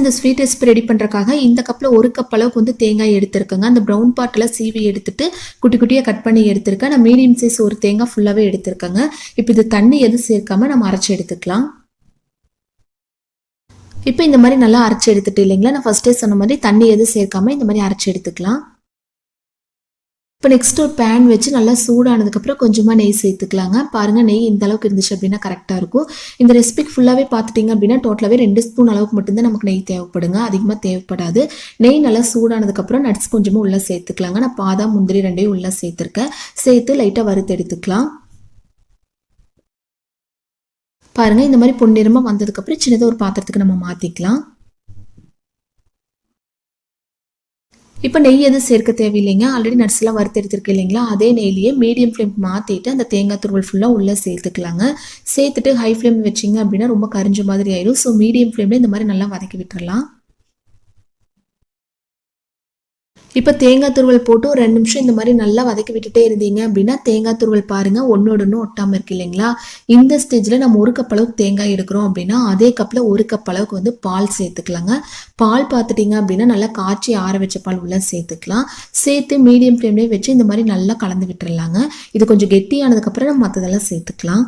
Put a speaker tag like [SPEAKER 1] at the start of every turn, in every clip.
[SPEAKER 1] இந்த sweet recipe ready பண்ணுறக்காக இந்த கப்பில் ஒரு கப் அளவுக்கு வந்து தேங்காய் எடுத்திருக்கேங்க. அந்த ப்ரௌன் பாட்டில் சீவி எடுத்துட்டு குட்டி குட்டியாக கட் பண்ணி எடுத்திருக்கேன். நான் மீடியம் சைஸ் ஒரு தேங்காய் ஃபுல்லாகவே எடுத்திருக்கேங்க. இப்போ இது தண்ணி எதுவும் சேர்க்காம நம்ம அரைச்சி எடுத்துக்கலாம். இப்போ இந்த மாதிரி நல்லா அரைச்சி எடுத்துட்டு இல்லைங்களா? நான் ஃபஸ்ட்டே சொன்ன மாதிரி தண்ணி எதுவும் சேர்க்காம இந்த மாதிரி அரைச்சி எடுத்துக்கலாம். இப்போ நெக்ஸ்ட் ஒரு பேன் வச்சு நல்லா சூடானதுக்கப்புறம் கொஞ்சமாக நெய் சேர்த்துக்கலாங்க. பாருங்கள் நெய் இந்த அளவுக்கு இருந்துச்சு அப்படின்னா கரெக்டாக இருக்கும். இந்த ரெசிபிக்கு ஃபுல்லாகவே பார்த்துட்டிங்க அப்படின்னா டோட்டலாகவே ரெண்டு ஸ்பூன் அளவுக்கு மட்டும்தான் நமக்கு நெய் தேவைப்படுங்க. அதிகமாக தேவைப்படாது. நெய் நல்லா சூடானதுக்கப்புறம் நட்ஸ் கொஞ்சமாக உள்ளே சேர்த்துக்கலாங்க. நான் பாதாம் முந்திரி ரெண்டையும் உள்ளே சேர்த்துருக்கேன். சேர்த்து லைட்டாக வறுத்து எடுத்துக்கலாம். பாருங்கள் இந்த மாதிரி பொன்னிறமாக வந்ததுக்கப்புறம் சின்னதாக ஒரு பாத்திரத்துக்கு நம்ம மாற்றிக்கலாம் இப்போ நெய் எதுவும் சேர்க்க தேவையில்லைங்க. ஆல்ரெடி நட்ஸ்லாம் வறுத்தெடுத்துருக்கு இல்லைங்களா? அதே நெய்லேயே மீடியம் ஃப்ளேம் மாற்றிட்டு அந்த தேங்காய் துருவல் ஃபுல்லாக உள்ளே சேர்த்துக்கலாங்க. சேர்த்துட்டு ஹை ஃப்ளேம் வச்சிங்க அப்படின்னா ரொம்ப கரிஞ்ச மாதிரி ஆயிடும் ஸோ மீடியம் ஃப்ளேமில் இந்த மாதிரி நல்லா வதக்கி விட்டுறலாம். இப்போ தேங்காய் துருவல் போட்டு ஒரு ரெண்டு நிமிஷம் இந்த மாதிரி நல்லா வதக்கி விட்டுட்டே இருந்தீங்க அப்படின்னா தேங்காய் துருவல் பாருங்கள் ஒன்றோட ஒன்று ஒட்டாமல் இருக்கு இல்லைங்களா? இந்த ஸ்டேஜில் நம்ம ஒரு கப் அளவுக்கு தேங்காய் எடுக்கிறோம் அப்படின்னா அதே கப்பில் ஒரு கப் அளவுக்கு வந்து பால் சேர்த்துக்கலாங்க. பால் பார்த்துட்டிங்க அப்படின்னா நல்லா காய்ச்சி ஆற வச்ச பால் உள்ள சேர்த்துக்கலாம். சேர்த்து மீடியம் ஃப்ளேம்லேயே வச்சு இந்த மாதிரி நல்லா கலந்து விட்டுறலாங்க. இது கொஞ்சம் கெட்டியானதுக்கப்புறம் நம்ம மற்றதெல்லாம் சேர்த்துக்கலாம்.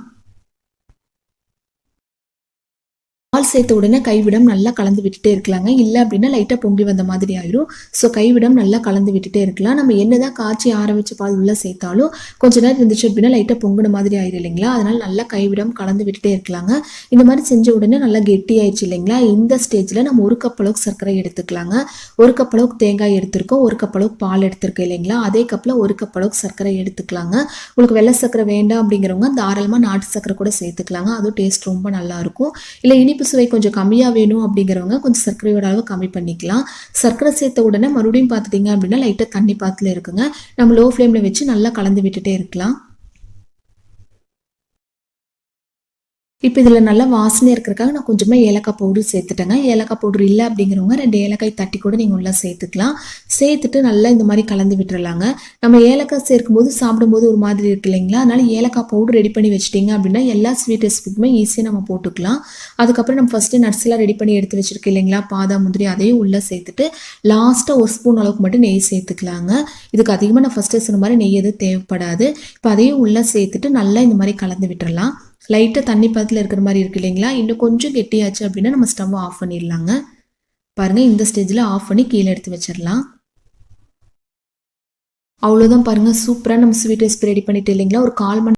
[SPEAKER 1] பால் சேர்த்த உடனே கைவிடம் நல்லா கலந்து விட்டுட்டே இருக்கலாங்க. இல்லை அப்படின்னா லைட்டாக பொங்கி வந்த மாதிரி ஆயிரும். ஸோ கைவிடம் நல்லா கலந்து விட்டுட்டே இருக்கலாம். நம்ம என்னதான் காய்ச்சி ஆற பால் உள்ளே சேர்த்தாலும் கொஞ்ச நேரம் இருந்துச்சு அப்படின்னா லைட்டாக பொங்கின மாதிரி ஆயிரும் இல்லைங்களா? அதனால நல்லா கைவிடம் கலந்து விட்டுட்டே இருக்கலாங்க. இந்த மாதிரி செஞ்ச உடனே நல்லா கெட்டி ஆயிடுச்சு இல்லைங்களா? இந்த ஸ்டேஜில் நம்ம ஒரு கப் அளவுக்கு சர்க்கரை எடுத்துக்கலாங்க. ஒரு கப் அளவுக்கு தேங்காய் எடுத்திருக்கோம். ஒரு கப் அளவுக்கு பால் எடுத்திருக்கோம் இல்லைங்களா? அதே கப்பில் ஒரு கப் அளவுக்கு சர்க்கரை எடுத்துக்கலாங்க. உங்களுக்கு வெள்ளை சர்க்கரை வேண்டாம் அப்படிங்கிறவங்க தாராளமாக நாட்டு சர்க்கரை கூட சேர்த்துக்கலாங்க. அதுவும் டேஸ்ட் ரொம்ப நல்லாயிருக்கும் இல்லை இனிப்பு சுவை கொஞ்சம் கம்மியாக வேணும் அப்படிங்கிறவங்க கொஞ்சம் சர்க்கரையோட அளவு கம்மி பண்ணிக்கலாம். சர்க்கரை சேர்த்த உடனே மறுபடியும் பார்த்துட்டிங்க அப்படின்னா லைட்டாக தண்ணி பாத்தில் இருக்குங்க. நம்ம லோ ஃப்ளேமில் வச்சு நல்லா கலந்து விட்டுட்டே இருக்கலாம். இப்போ இதில் நல்லா வாசனை இருக்கிறதுக்காக நான் கொஞ்சமாக ஏலக்காய் பவுடர் சேர்த்துட்டேங்க. ஏலக்காய் பவுடர் இல்லை அப்படிங்கிறவங்க ரெண்டு ஏலக்காய் தட்டி கூட நீங்கள் உள்ளே சேர்த்துக்கலாம். சேர்த்துட்டு நல்லா இந்த மாதிரி கலந்து விட்டுறலாங்க. நம்ம ஏலக்காய் சேர்க்கும்போது சாப்பிடும்போது ஒரு மாதிரி இருக்கு இல்லைங்களா? அதனால் ஏலக்காய் பவுடர் ரெடி பண்ணி வச்சிட்டிங்க அப்படின்னா எல்லா ஸ்வீட் ரெசிபிக்குமே ஈஸியாக நம்ம போட்டுக்கலாம். அதுக்கப்புறம் நம்ம ஃபஸ்ட்டு நட்ஸ்லாம் ரெடி பண்ணி எடுத்து வச்சிருக்கோம் இல்லைங்களா? பாதாம் முந்திரி அதையும் உள்ளே சேர்த்துட்டு லாஸ்ட்டாக ஒரு ஸ்பூன் அளவுக்கு மட்டும் நெய் சேர்த்துக்கலாங்க. இதுக்கு அதிகமாக நான் ஃபஸ்ட்டு சொன்ன மாதிரி நெய் எதுவும் தேவைப்படாது. இப்போ அதையும் உள்ளே சேர்த்துட்டு நல்லா இந்த மாதிரி கலந்து விட்டுறலாம். லைட்டாக தண்ணி பதத்தில் இருக்கிற மாதிரி இருக்கு இல்லைங்களா? இன்னும் கொஞ்சம் கெட்டியாச்சு அப்படின்னா நம்ம ஸ்டவ் ஆஃப் பண்ணிடலாங்க. பாருங்கள் இந்த ஸ்டேஜில் ஆஃப் பண்ணி கீழே எடுத்து வச்சிடலாம். அவ்வளோதான் பாருங்கள் சூப்பராக நம்ம ஸ்வீட் ரெசிபி ரெடி பண்ணிட்டு இல்லைங்களா? ஒரு கால் மணி